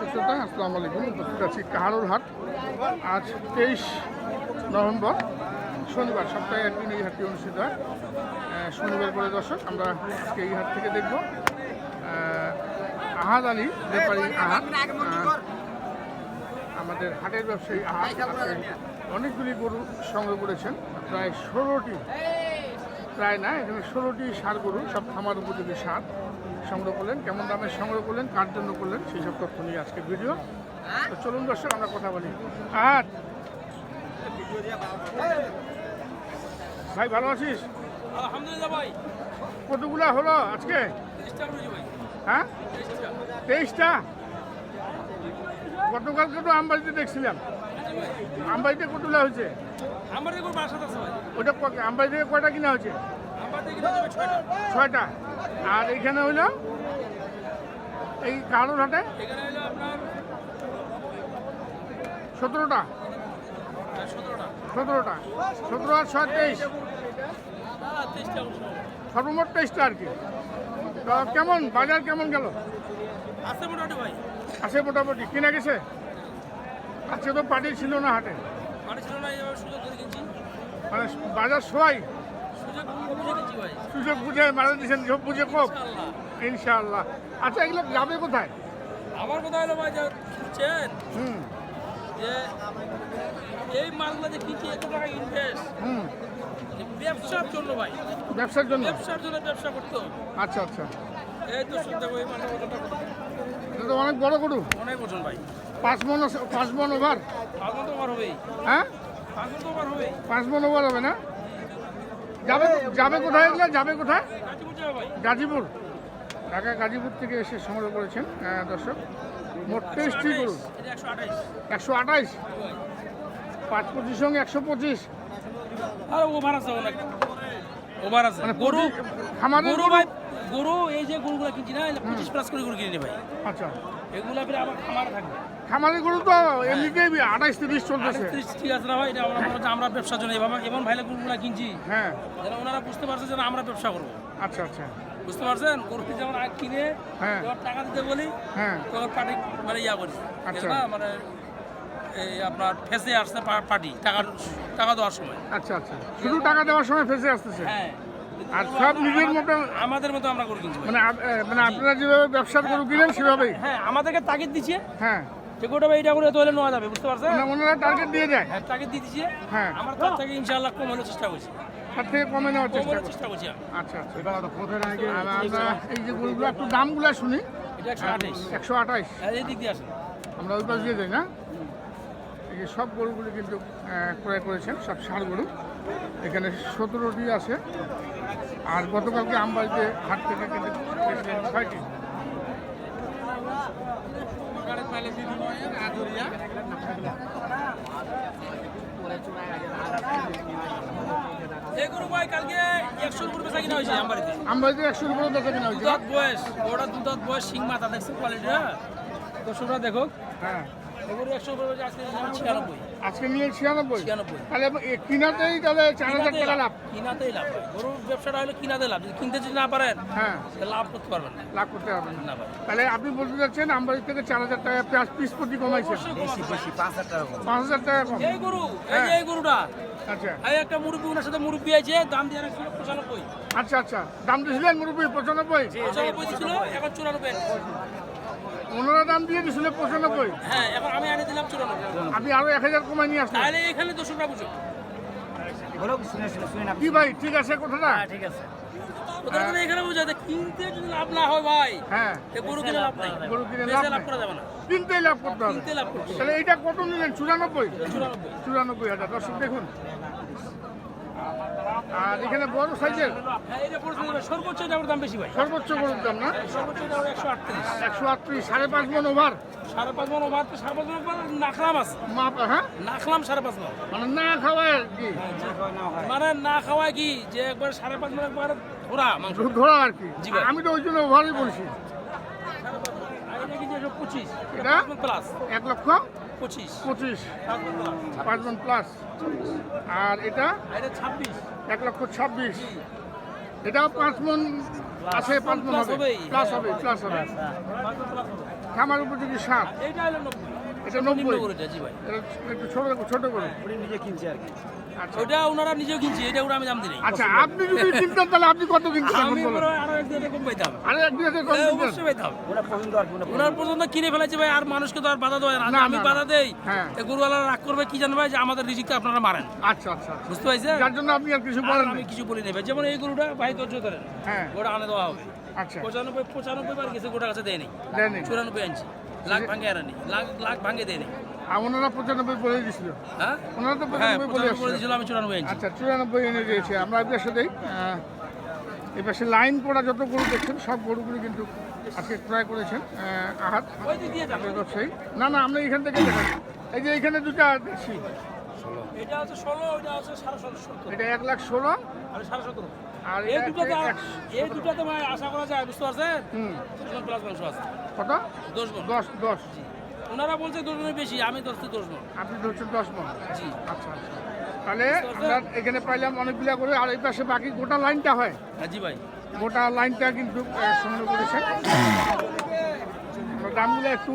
দর্শক শ্রোতা, আসসালামু আলাইকুম। উপস্থিত আছি কাহারুর হাট। আজ তেইশ নভেম্বর, শনিবার, সপ্তাহে একদিন এই হাটটি অনুষ্ঠিত হয়। শনিবার করে দর্শক, আমরা আজকে এই হাট থেকে দেখব। আহাদ আলী, ব্যাপারী আহাদ। আমাদের হাটের ব্যবসায়ী আহাদ অনেকগুলি গরু সংগ্রহ করেছেন। প্রায় ষোলোটি। প্রায় না, এখানে ষোলোটি সার গরু, সব খামার উপযোগী সার। সংগ্রহ করলেন কেমন দামে সংগ্রহ করলেন কার জন্য করলেন সেই সব তথ্য নিয়ে আজকে ভিডিও। তো চলুন দর্শক আমরা কথা বলি। আহাদ ভাই ভালো আছিস? আলহামদুলিল্লাহ ভাই। কতগুলা হলো আজকে? হ্যাঁ? তেইশটা। গতকালকে তো আমবাড়িতে দেখছিলাম। আমবাড়িতে কতগুলা হয়েছে? ওটা আমবাড়ি থেকে কয়টা কিনা হয়েছে? ছয়টা। আর এইখানে হইল এই কালোর হাটে এখানে সতেরোটা। সতেরোটা। সতেরো আর ছয় তেইশ। সর্বমোট তেইশটা আর কি। তো কেমন? বাজার কেমন গেল? আছে মোটামুটি ভাই। আছে মোটামুটি। কিনা গেছে? আজকে তো পার্টি ছিল না হাটে। মানে বাজার সবাই সুযোগ বুঝে মারা দিয়েছেন সব বুঝে কোপ ইনশাআল্লাহ। আচ্ছা এগুলো যাবে কোথায়? আমার কথা হলো ভাই যে বুঝছেন? হুম। যে এই মালগুলো যে কিনছি এত টাকা ইনভেস্ট হুম। ব্যবসার জন্য ভাই। ব্যবসার জন্য? ব্যবসার জন্য ব্যবসা করতে আচ্ছা আচ্ছা। এই তো শুনতে ওই মালটা তো অনেক বড় গরু। অনেক ওজন ভাই। পাঁচ মন পাঁচ মন ওভার? পাঁচ মন তো ওভার হবেই। হ্যাঁ? পাঁচ মন তো ওভার হবেই। পাঁচ মন ওভার হবে না? যাবে যাবে কোথায় এগুলো? যাবে কোথায়? গাজীপুর। ঢাকা গাজীপুর থেকে এসে সংগ্রহ করেছেন দর্শক। মোট তেইশটি গরু। একশো আঠাইশ। পাঁচ পঁচিশ সঙ্গে একশো পঁচিশ। আর ওভার আছে অনেক। ওভার আছে। মানে গরু গরু ভাই গরু এই যে গরুগুলো কিনছি না পঁচিশ প্লাস করে গরু কিনে ভাই। আচ্ছা। এগুলো আবার খামারে থাকবে। খামারের গরু তো এমনিতেই আঠাইশ তিরিশ চলতেছে। ঠিক আছে না ভাই এটা আমরা আমরা ব্যবসার জন্য। এভাবে এমন ভাইলে গরুগুলা কিনছি। হ্যাঁ। যেন ওনারা বুঝতে পারছে যেন আমরা ব্যবসা করব। আচ্ছা আচ্ছা। বুঝতে পারছেন? গরু যেমন আগ কিনে হ্যাঁ। টাকা দিতে বলি হ্যাঁ। তখন পার্টি মানে ইয়া করি। আচ্ছা। না? মানে এই আপনার ফেসে আসছে পার্টি টাকা টাকা দেওয়ার সময়। আচ্ছা আচ্ছা। শুধু টাকা দেওয়ার সময় ফেসে আসতেছে? হ্যাঁ। আর সব নিজের মতো আমাদের মতো আমরা গরু কিনছি মানে মানে আপনারা যেভাবে ব্যবসা গরু কিনেন সেভাবেই? হ্যাঁ আমাদেরকে তাগিদ দিচ্ছে। হ্যাঁ। যে গোটা ভাই এটা করে তোলে নেওয়া যাবে বুঝতে পারছেন? মানে ওনারা টার্গেট দিয়ে যায় হ্যাঁ তাগিদ দিয়ে দিচ্ছে হ্যাঁ। আমরা তার থেকে ইনশাআল্লাহ কমানোর চেষ্টা করছি। তার থেকে কমে নেওয়ার চেষ্টা করছি। চেষ্টা করছি আমি। আচ্ছা আচ্ছা। আর আমরা এই যে গরুগুলো একটু দামগুলো শুনি। এটা একশো আঠাইশ। একশো আঠাইশ। হ্যাঁ এই দিক দিয়ে আসেন। আমরা ওই পাশ দিয়ে যাই না? এই যে সব গরুগুলি কিন্তু ক্রয় করেছেন সব ষাঁড় গরু। এখানে সতেরোটি আছে। আর গতকালকে আমবাড়িতে হাট থেকে কিন্তু ছয়টি। এই গরু ভাই কালকে একশোর উপর বেচা কিনা হয়েছে আমার বাড়িতে। আমবাড়িতে একশোর উপরে বেচা কেনা হয়েছে। না? দুধাত বয়স ওটা দুধাত বয়স সিং মাথা দেখছেন কোয়ালিটিটা দেখো হ্যাঁ। এগুলো একশো উপর আজকে নিলাম ছিয়ানব্বই। আজকে নিয়ে ছিয়ানব্বই? ছিয়ানব্বই। তাহলে কিনাতেই তাহলে চার হাজার টাকা লাভ কিনাতেই লাভ। গরুর ব্যবসাটা হলে কিনাতে লাভ। যদি কিনতে যদি না পারেন হ্যাঁ। লাভ করতে পারবেন না। লাভ করতে পারবেন না। তাহলে আপনি বলতে চাচ্ছেন আমবাড়ি থেকে চার হাজার টাকা পেঁয়াজ পিস প্রতি কমাইছেন? বেশি বেশি পাঁচ হাজার টাকা কম এই গরু এই গরুটা। আচ্ছা। এই একটা মুরব্বী ওনার সাথে মুরব্বী আছে দাম দিয়ে রাখছিল পঁচানব্বই। আচ্ছা আচ্ছা। দাম দিয়েছিলেন মুরব্বী পঁচানব্বই? পঁচানব্বই দিছিল এখন চুরানব্বই। ওনারা দাম দিয়ে দিয়েছিল পঁচানব্বই। হ্যাঁ এখন আমি আনি দিলাম চুরানব্বই। আপনি আরও এক হাজার কমাই নিয়ে আসলেন। তাহলে এখানে দোষটা বুঝো। কি ভাই ঠিক আছে কথাটা? ঠিক আছে। মানে এখানে বুঝো কিনতে যদি লাভ না হয় ভাই হ্যাঁ। গরু কিনে লাভ নাই। গরু কিনে লাভ লাভ করা যাবে না। কিনতেই লাভ করতে হবে। কিনতে লাভ করতে হবে। তাহলে এইটা কত নিলেন? চুরানব্বই? চুরানব্বই। চুরানব্বই হাজার। দর্শক দেখুন। আর এখানে বড় সাইজের? হ্যাঁ সর্বোচ্চ এটার দাম বেশি ভাই। সর্বোচ্চ গরুর দাম না? সর্বোচ্চ এটা একশো আটত্রিশ। একশো আটত্রিশ সাড়ে পাঁচ মন ওভার? সাড়ে পাঁচ মন ওভার সাড়ে পাঁচ মন ওভার নাখলাম আছে। মাপ হ্যাঁ? নাখলাম সাড়ে পাঁচ মন। মানে না খাওয়ায় কি? মানে না খাওয়ায় কি? যে একবার সাড়ে পাঁচ মন একবার ধরা মাংস। ধরা আর কি? আমি তো ওই জন্য ওভারই বলছি। পঁচিশ? এক লক্ষ? পঁচিশ। পঁচিশ। মন প্লাস আর এটা? ছাব্বিশ। এক লক্ষ ছাব্বিশ। এটাও পাঁচ মন আছে পাঁচ মন হবে। প্লাস হবে প্লাস হবে। পাঁচ মণ plus হবে। খামার উপযোগী এটা নব্বই। এটা একটু ছোট ছোট করে। নিজে কিনছে আর কি। আচ্ছা ওটা ওনারা নিজেও কিনছে এটা ওরা আমি দাম দিই আচ্ছা আপনি যদি কিনতেন তাহলে আপনি কত কিনতেন আমি আরও এক দিন কম পাইতাম আরে একদিন এতে কম অবশ্যই পাইতাম ওরা পছন্দ আর ওনার ওনার পর্যন্ত কিনে ফেলেছে ভাই আর মানুষকে তো আর বাধা দেয় না। আমি বাধা দেই হ্যাঁ। গরুওয়ালা রাগ করবে কি জানবে যে আমাদের রিজিকটা আপনারা মারেন। আচ্ছা আচ্ছা আচ্ছা। বুঝতে পারছেন? যার জন্য আপনি আর কিছু বলেন আমি কিছু বলি নেবে যেমন এই গরুটা ভাই ধৈর্য ধরেন। হ্যাঁ। গোটা আনে দেওয়া হবে। আচ্ছা। পঁচানব্বই পঁচানব্বই বার গেছে গোটা কাছে দেয়নি চুরানব্বই আনছি। লাখ ভাঙে আনি লাখ লাখ ভাঙে দেয়নি আর ওনারা পঁচানব্বই বলে দিয়েছিল। হ্যাঁ? ওনারা তো হ্যাঁ পঁচানব্বই বলে দিয়েছিল আমি চুরানব্বই আচ্ছা চুরানব্বই এনে দিয়েছে। আমরা দেই। আহ, এই পাশে লাইন করা যত গরু দেখছেন সব গরুগুলি কিন্তু আজকে ক্রয় করেছেন আহ, আহাত ব্যবসায়ী। না না আমরা এখান থেকে দেখাচ্ছি। এই যে এখানে দুটা দেখছি এটা হচ্ছে ষোলো ওইটা হচ্ছে সাড়ে এটা এক লাখ ষোলো। আর সাড়ে সতেরো। আর এই এটা দুটাতে এই দুটাতে আশা করা যায় বুঝতে পারছেন? হুম। প্লাস মাংস আছে। কত? দশ দশ দশ। ওনারা বলছে গুণের বেশি আমি থেকে দশ গুণ আপনি ধরছেন দশ মন? জি। আচ্ছা আচ্ছা। তাহলে আমরা এখানে পাইলাম অনেকগুলা করে আর এই পাশে বাকি গোটা লাইনটা হয়? হ্যাঁ জি ভাই। গোটা লাইনটা কিন্তু সংগ্রহ আমরা দামগুলো একটু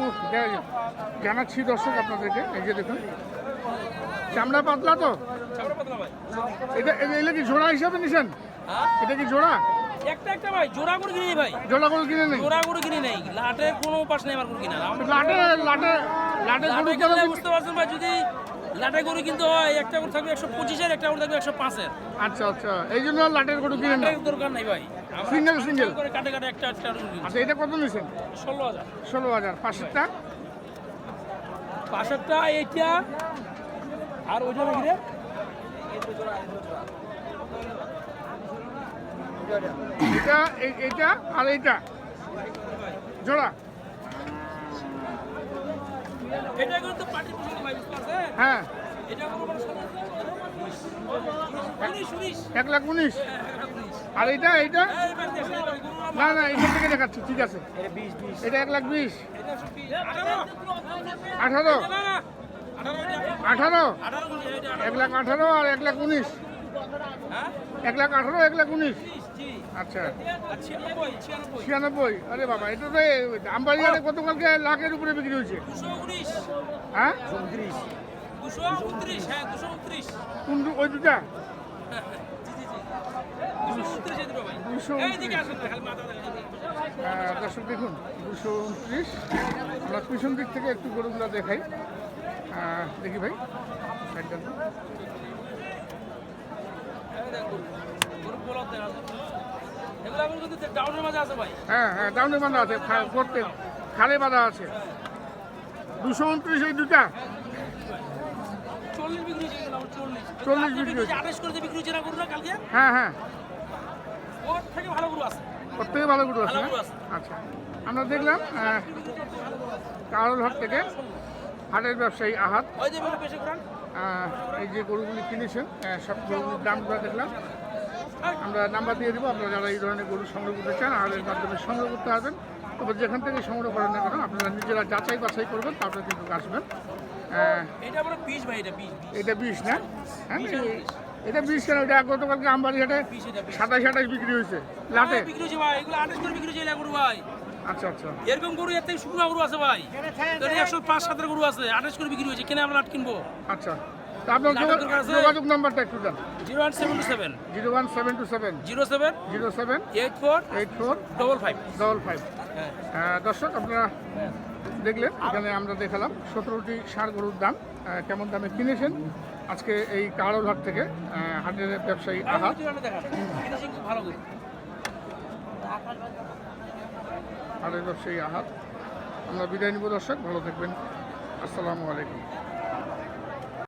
জানাচ্ছি দর্শক আপনাদেরকে এই যে দেখুন। চামড়া পাতলা তো? এটা এটা- কি জোড়া হিসাবে নিছেন? হ্যাঁ। এটা কি জোড়া? একটা একটা ভাই জোড়া করে কিনি ভাই। জোড়া করে কিনে নেই? জোড়া করে কিনি নেই। লাটের কোনো পাশ নেই আমার করে কিনা লাটে লাটে লাটে গরু লাটে কেন বুঝতে পারছেন ভাই যদি লাটে গরু কিনতে হয় একটা করে থাকবে একশো পঁচিশের একটা করে থাকবে একশো পাঁচের। আচ্ছা আচ্ছা। এই জন্য লাটের গরু কিনে নেই? দরকার নাই ভাই। Single, single? করে কাটে কাটে একটা একটা। আচ্ছা এটা কত নিছেন? ষোলো হাজার। ষোলো হাজার। পাঁচশোটা পাশেরটা এইটা আর ওইটা রে? এটা এই- এইটা আর এইটা। জোড়া। এটা পারছেন? হ্যাঁ। এটা উনিশ। এক লাখ উনিশ। আর গরু আমার- না না এইখান থেকে দেখাচ্ছি ঠিক আছে। এটা এটা এক লাখ বিশ। এটা। আঠারো। আঠারো। এটা। এটা। এক লাখ আঠারো আর এক লাখ উনিশ। হ্যাঁ? এক লাখ আঠারো এক লাখ উনিশ। আচ্ছা। ছিয়ানব্বই, আরে বাবা এটা তো গতকালকে লাখের উপরে বিক্রি হয়েছে। দুশো উনিশ, হ্যাঁ? উনত্রিশ দুশো হ্যাঁ। কোন ওই দুটা? দর্শক দেখুন দুশো উনত্রিশ। আমরা পিছন দিক থেকে একটু গরুগুলো দেখাই। দেখি ভাই একদম হ্যাঁ হ্যাঁ ডাউনে বাঁধা আছে করতে খালে বাঁধা আছে। দুশো উনত্রিশ এই দুটা? চল্লিশ বিক্রি হ্যাঁ হ্যাঁ। ওর থেকে ভালো গরু আছে। ওর থেকে ভালো গরু আছে ভালো না? গরু আছে। আচ্ছা আমরা দেখলাম আহ, কারোলহাট থেকে হাটের ব্যবসায়ী আহাত। এই যে গরুগুলি কিনেছেন সব গরুগুলির দামগুলো দেখলাম। আমরা নাম্বার দিয়ে দেবো আপনারা যারা এই ধরনের গরু সংগ্রহ করতে চান আহারের মাধ্যমে সংগ্রহ করতে পারবেন তবে যেখান থেকে সংগ্রহ করেন না কেন আপনারা নিজেরা যাচাই বাছাই করবেন তারপরে কিন্তু আসবেন। এটা বিষ না? হ্যাঁ এটা বিষ কেন? এটা গতকালকে আমবাড়ি হাটে বিশ। সাতাশ আঠাশ বিক্রি হয়েছে। লাটে? বিক্রি হয়েছে ভাই এগুলো আঠাশ করে বিক্রি হয়েছে এলা গরু ভাই। আচ্ছা আচ্ছা। এরকম গরু এর থেকে শুকনো গরু আছে ভাই। একশো পাঁচ সাতের গরু আছে আঠাশ করে বিক্রি হয়েছে কেন আমরা আট কিনবো? আচ্ছা। আপনার? যোগাযোগ নাম্বারটা একটু দেন। Zero one seven two seven. Zero one seven two seven. Zero seven. Zero seven. Eight four. Eight four. Double five. Double five. হ্যাঁ। দর্শক আপনারা দেখলেন এখানে আমরা দেখালাম সতেরোটি ষাঁড় গরুর দাম কেমন দামে কিনেছেন? আজকে এই কারোলহাট থেকে আহ, হাটের ব্যবসায়ী আহাত। হাটের ব্যবসায়ী আহাত। আমরা বিদায় নিব দর্শক। ভালো থাকবেন। আসসালামু আলাইকুম।